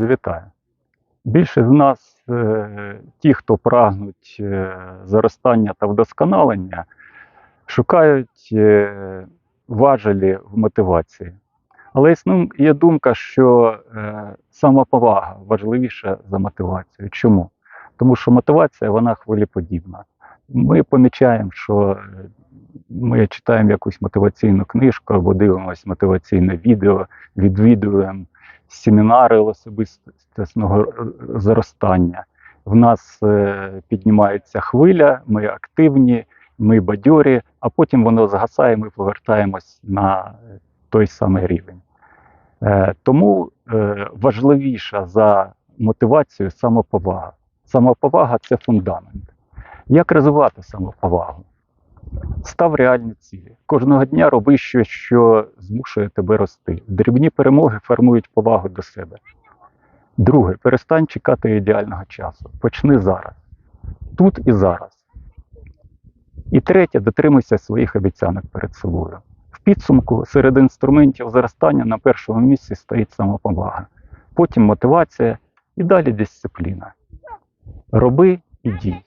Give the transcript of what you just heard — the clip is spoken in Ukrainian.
Вітаю. Більшість з нас, е, ті, хто прагнуть е, зростання та вдосконалення, шукають е, важелі в мотивації. Але є думка, що самоповага важливіша за мотивацію. Чому? Тому що мотивація вона хвилеподібна. Ми помічаємо, що ми читаємо якусь мотиваційну книжку або дивимося мотиваційне відео, відвідуємо семінари особистісного зростання. В нас е, піднімається хвиля, ми активні, ми бадьорі, а потім воно згасає, ми повертаємось на той самий рівень. Е, тому е, важливіша за мотивацію самоповага. Самоповага це фундамент. Як розвивати самоповагу? Став реальні цілі. Кожного дня роби щось, що змушує тебе рости. Дрібні перемоги формують повагу до себе. Друге, перестань чекати ідеального часу. Почни зараз. Тут і зараз. І третє, дотримуйся своїх обіцянок перед собою. В підсумку серед інструментів зростання на першому місці стоїть самоповага, потім мотивація і далі дисципліна. Роби і дій.